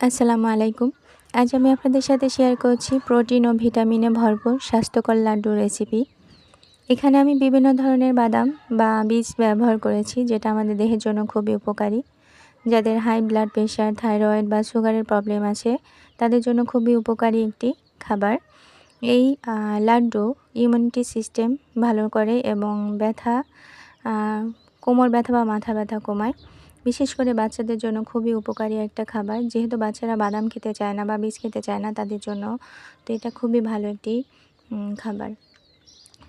আসসালামু আলাইকুম। আজ আমি আপনাদের সাথে শেয়ার করছি প্রোটিন ও ভিটামিনে ভরপুর স্বাস্থ্যকর লাড্ডু রেসিপি এখানে আমি বিভিন্ন ধরনের বাদাম বা বীজ ব্যবহার করেছি, যেটা আমাদের দেহের জন্য খুবই উপকারী। যাদের হাই ব্লাড প্রেশার থাইরয়েড বা সুগারের প্রবলেম আছে, তাদের জন্য খুবই উপকারী একটি খাবার। এই লাড্ডু ইমিউনিটি সিস্টেম ভালো করে এবং ব্যথা কোমর ব্যথা বা মাথা ব্যথা কমায়। বিশেষ করে বাচ্চাদের জন্য খুবই উপকারী একটা খাবার। যেহেতু বাচ্চারা বাদাম খেতে চায় না বা বীজ খেতে চায় না তাদের জন্য, তো এটা খুবই ভালো একটি খাবার।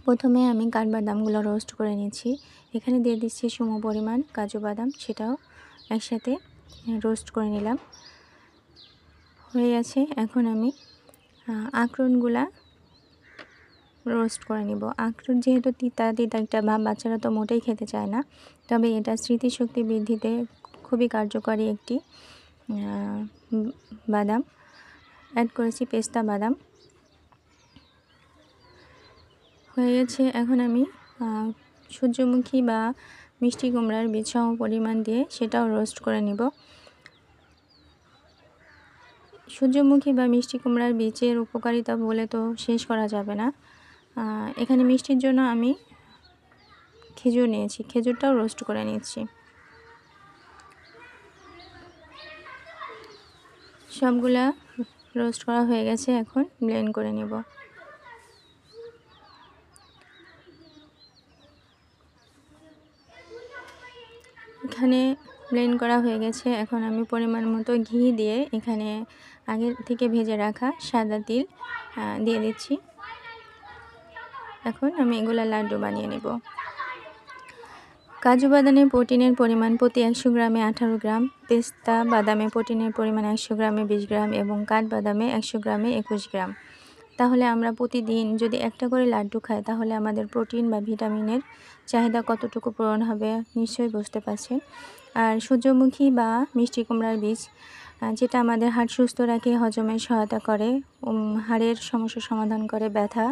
প্রথমে আমি কাঠবাদামগুলো রোস্ট করে নিচ্ছি এখানে দিয়ে দিচ্ছি সম পরিমাণ কাজু বাদাম, সেটাও একসাথে রোস্ট করে নিলাম। হয়ে গেছে, এখন আমি আঁকড়নগুলা রোস্ট করে নিব। আখরোট যেহেতু তিতা তিতা একটা ভাব, বাচ্চারা তো মোটেই খেতে চায় না। তবে এটা স্মৃতিশক্তি বৃদ্ধিতে খুবই কার্যকরী একটি বাদাম। অ্যাড করেছি পেস্তা বাদাম। হয়ে গেছে এখন আমি সূর্যমুখী বা মিষ্টি কুমড়ার বীজ সম পরিমাণ দিয়ে সেটাও রোস্ট করে নিব। সূর্যমুখী বা মিষ্টি কুমড়ার বীজের উপকারিতা বলে তো শেষ করা যাবে না। এখানে মিষ্টির জন্য আমি খেজুর নিয়েছি। খেজুরটাও রোস্ট করে নিচ্ছি। সবগুলা রোস্ট করা হয়ে গেছে, এখন ব্লেন্ড করে নেব। এখানে ব্লেন্ড করা হয়ে গেছে। এখন আমি পরিমাণ মতো ঘি দিয়ে এখানে আগে থেকে ভেজে রাখা সাদা তিল দিয়ে দিচ্ছি। এখন আমি এগুলো লাড্ডু বানিয়ে নেব। কাজু বাদামে প্রোটিনের পরিমাণ প্রতি একশো গ্রামে আঠারো গ্রাম, পেস্তা বাদামে প্রোটিনের পরিমাণ একশো গ্রামে বিশ গ্রাম এবং কাঠবাদামে একশো গ্রামে একুশ গ্রাম। তাহলে আমরা প্রতিদিন যদি একটা করে লাড্ডু খাই, তাহলে আমাদের প্রোটিন বা ভিটামিনের চাহিদা কতটুকু পূরণ হবে নিশ্চয়ই বুঝতে পারছেন। আর সূর্যমুখী বা মিষ্টি কুমড়ার বীজ যেটা আমাদের হাড় সুস্থ রাখে, হজমে সহায়তা করে হাড়ের সমস্যা সমাধান করে, ব্যথা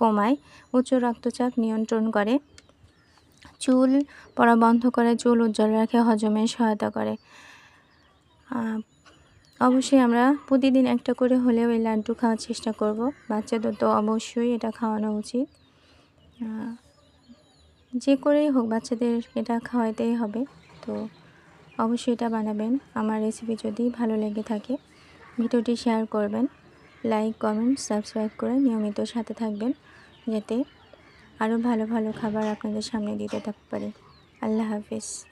কমায়। উচ্চ রক্তচাপ নিয়ন্ত্রণ করে। চুল পড়া বন্ধ করে, চুল উজ্জ্বল রাখে, হজমে সহায়তা করে। অবশ্যই আমরা প্রতিদিন একটা করে হলেও এই লাড্ডু খাওয়ার চেষ্টা করব। বাচ্চাদের তো অবশ্যই এটা খাওয়ানো উচিত। যে করেই হোক বাচ্চাদের এটা খাওয়াইতেই হবে। তো অবশ্যই এটা বানাবেন। আমার রেসিপি যদি ভালো লেগে থাকে, ভিডিওটি শেয়ার করবেন। লাইক কমেন্ট সাবস্ক্রাইব করে নিয়মিত সাথে থাকবেন, যাতে আরও ভালো ভালো খাবার আপনাদের সামনে দিতে থাকতে পারি। আল্লাহ হাফিজ।